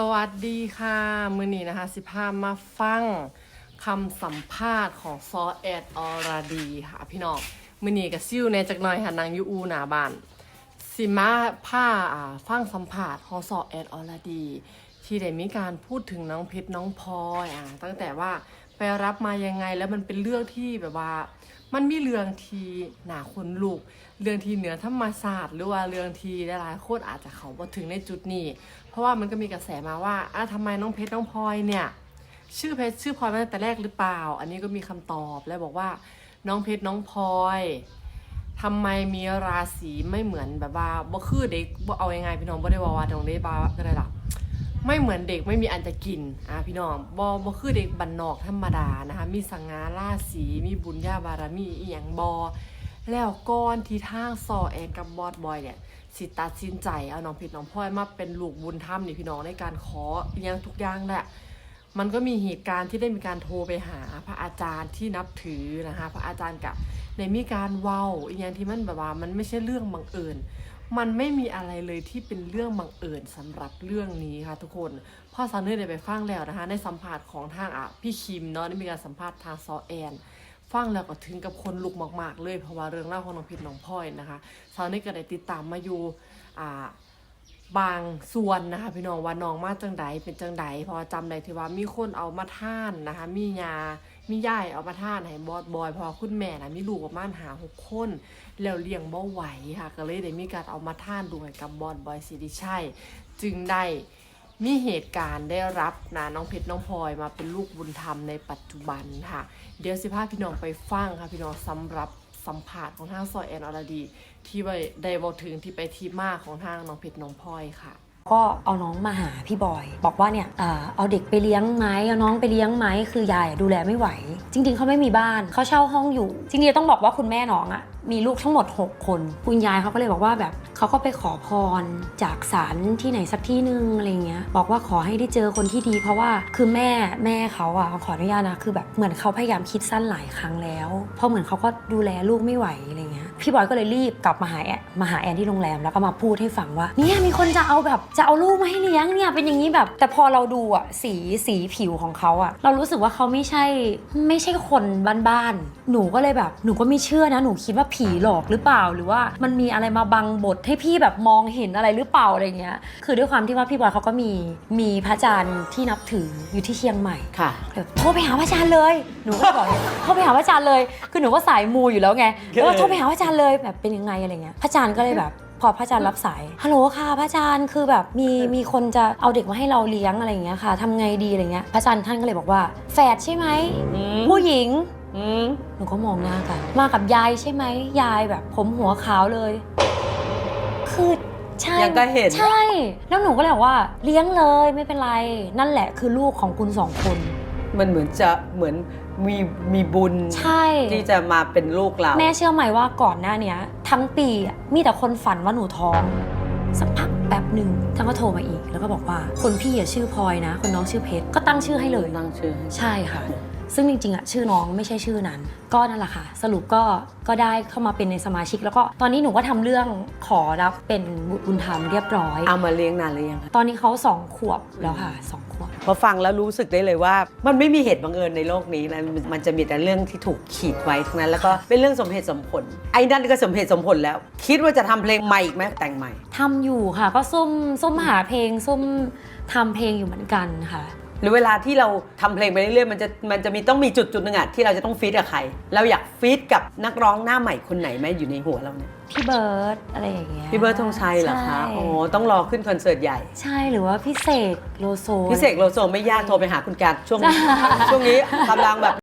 สวัสดีค่ะ มือนี้นะคะสิพามาฟังคำสัมภาษณ์ของซอแอดออราดีค่ะพี่น้องมือนี้กับซิวในจักหน่อยค่ะนางยูอูหนาบานสิมาผ้าอ่าฟังสัมภาษณ์ของซอแอดออราดี ที่ได้มีการพูดถึงน้องเพชรน้องพลอยอะตั้งแต่ว่า ไปรับมายังไง แล้วมันเป็นเรื่องที่แบบว่า มันมีเรื่องที่หนาคนลูก เรื่องที่เหนือธรรมศาสตร์ หรือว่าเรื่องที่หลายๆคนอาจจะเขาบ่ถึงในจุดนี้ เพราะว่ามันก็มีกระแสมาว่าอะทำไมน้องเพชรน้องพลอยเนี่ย ชื่อเพชรชื่อพลอยมาตั้งแต่แรกหรือเปล่า อันนี้ก็มีคำตอบแล้วบอกว่าน้องเพชรน้องพลอยทำไมมีราศีไม่เหมือนแบบว่าบ่คือเด็กบ่เอายังไงพี่น้องบ่ได้ว่าว่าตรงได้บ่าก็ได้หรอก ไม่เหมือนเด็กไม่มีอันจะกินอะพี่น้องบอบอคือเด็กบันนอกธรรมดานะคะ มีสังงาราศีมีบุญญาบารมีอีหยังบอแล้วก้อนที่ทางซอแอนกับบอดบอยเนี่ยสิตัดสินใจเอาน้องผิดน้องพลอยมาเป็นลูกบุญธรรมนี่พี่น้องในการขออีหยังทุกอย่างแหละมันก็มีเหตุการณ์ที่ได้มีการโทรไปหาพระอาจารย์ที่นับถือนะคะ พระอาจารย์กับในมีการเว้าอีกอย่างที่มันแบบว่ามันไม่ใช่เรื่องบังเอิญ มันไม่มีอะไรเลยที่เป็นเรื่องบังเอิญสำหรับเรื่องนี้ค่ะทุกคนพ่อซาวเนอร์ได้ไปฟังแล้วนะคะในสัมภาษณ์ของทางอะพี่คิมเนาะได้มีการสัมภาษณ์ทางซอแอนฟังแล้วก็ถึงกับคนลุกมาก ๆ เลยเพราะว่าเรื่องเล่าของน้องพิษน้องพลอยนะคะซาวเนอร์ก็ได้ติดตามมาอยู่อ่าบางส่วนนะคะพี่น้องว่าน้องมาจังใดเป็นจังใดพราะว่าจำได้ที่ว่ามีคนเอามาท่านนะคะมียา มียายเอามาท่านให้บอสบอยพราะว่าคุณแม่นะมีลูกประมาณหาหกคนแล้วเลี้ยงบ่ไหวค่ะ ก็เลยได้มีการเอามาท่านด้วยกับบอสบอยสิริชัยจึงได้มีเหตุการณ์ได้รับนะน้องเพชรน้องพลอยมาเป็นลูกบุญธรรมในปัจจุบันค่ะ เดี๋ยวสิพาพี่น้องไปฟังค่ะพี่น้องสำหรับสัมผัสของทางซอยแอนอรดี ที่ไปได้บอกถึงที่ไปที่มาของทางน้องเพชรน้องพลอยค่ะ ก็เอาน้องมาหาพี่บอย บอกว่าเนี่ยเอ่อเอาเด็กไปเลี้ยงไหมเอาน้องไปเลี้ยงไหมคือยายดูแลไม่ไหว จริง ๆเขาไม่มีบ้านเขาเช่าห้องอยู่ จริงๆต้องบอกว่าคุณแม่น้องอะมีลูกทั้งหมด 6 คน คุณยายเขาก็เลยบอกว่าแบบเขาก็ไปขอพรจากศาลที่ไหนสักที่หนึ่งอะไรเงี้ยบอกว่าขอให้ได้เจอคนที่ดี เพราะว่าคือแม่แม่เขาอะขออนุญาตนะคือแบบเหมือนเขาพยายามคิดสั้นหลายครั้งแล้วเพราะเหมือนเขาก็ดูแลลูกไม่ไหวอะไร พี่บอยก็เลยรีบกลับมาหาแอนมาหาแอนที่โรงแรมแล้วก็มาพูดให้ฟังว่าเนี่ยมีคนจะเอาแบบจะเอาลูกมาให้เลี้ยงเนี่ยเป็นอย่างนี้แบบ แต่พอเราดูอะสีสีผิวของเขาอะเรารู้สึกว่าเขาไม่ใช่ไม่ใช่คนบ้านๆหนูก็เลยแบบหนูก็ไม่เชื่อนะหนูคิดว่าผีหลอกหรือเปล่า หรือว่ามันมีอะไรมาบังบทให้พี่แบบมองเห็นอะไรหรือเปล่าอะไรเงี้ยคือด้วยความที่ว่าพี่บอยเขาก็มีมีพระอาจารย์ที่นับถืออยู่ที่เชียงใหม่ ค่ะ แบบโทรไปหาพระอาจารย์เลย หนูก็บอกเลยโทรไปหาพระอาจารย์เลย คือหนูก็สายมูอยู่แล้วไงแล้วก็โทรไปหาพระอาจารย์เลยแบบเป็นยังไงอะไรเงี้ยพระอาจารย์ก็เลยแบบพอพระอาจารย์รับสาย ฮัลโหลค่ะพระอาจารย์ คือแบบมีมีคนจะเอาเด็กมาให้เราเลี้ยงอะไรเงี้ยค่ะทำไงดีอะไรเงี้ย พระอาจารย์ท่านก็เลยบอกว่า แฝดใช่ไหมอืมผู้หญิงอืมหนูก็มองหน้ากัน มากับยายใช่ไหม ยายแบบผมหัวขาวเลย คือใช่ยังก็เห็น ใช่ แล้วหนูก็เลยบอกว่าเลี้ยงเลยไม่เป็นไร นั่นแหละคือลูกของคุณสองคน มันเหมือนจะเหมือน มีมีบุญใช่ ที่จะมาเป็นลูกเรา แม่เชื่อไหมว่าก่อนหน้าเนี้ย ทั้งปีอะมีแต่คนฝันว่าหนูท้อง สักพักแป๊บหนึ่งท่านก็โทรมาอีก แล้วก็บอกว่า คนพี่อะชื่อพลอยนะ คนน้องชื่อเพชรก็ตั้งชื่อให้เลย ตั้งชื่อ ใช่ค่ะ ซึ่งจริงๆอะชื่อน้องไม่ใช่ชื่อนั้น ก็นั่นแหละค่ะ สรุปก็ก็ได้เข้ามาเป็นในสมาชิก แล้วก็ตอนนี้หนูก็ทำเรื่องขอรับเป็นบุตรบุญธรรมเรียบร้อย เอามาเลี้ยงนานหรือยังคะตอนนี้เขาสองขวบแล้วค่ะสองขวบ พอฟังแล้วรู้สึกได้เลยว่า มันไม่มีเหตุบังเอิญในโลกนี้นะมันมันจะมีแต่เรื่องที่ถูกขีดไว้ทั้งนั้น แล้วก็เป็นเรื่องสมเหตุสมผล ไอ้นั่นก็สมเหตุสมผลแล้ว คิดว่าจะทำเพลงใหม่อีกไหมแต่งใหม่ ทำอยู่ค่ะ ก็ซุ่มซุ่มหาเพลงซุ่มทำเพลงอยู่เหมือนกันค่ะ หรือเวลาที่เราทำเพลงไปเรื่อยๆมันจะมันจะมีต้องมีจุดจุดหนึ่งอะที่เราจะต้องฟีดกับใคร เราอยากฟีดกับนักร้องหน้าใหม่คนไหนไหมอยู่ในหัวเราเนี่ยพี่เบิร์ดอะไรอย่างเงี้ยพี่เบิร์ดธงชัยเหรอคะใช่อ๋อต้องรอขึ้นคอนเสิร์ตใหญ่ ใช่หรือว่าพี่เสกโลโซพี่เสกโลโซไม่ยากโทรไปหาคุณการช่วงนี้ช่วงนี้กำลังแบบ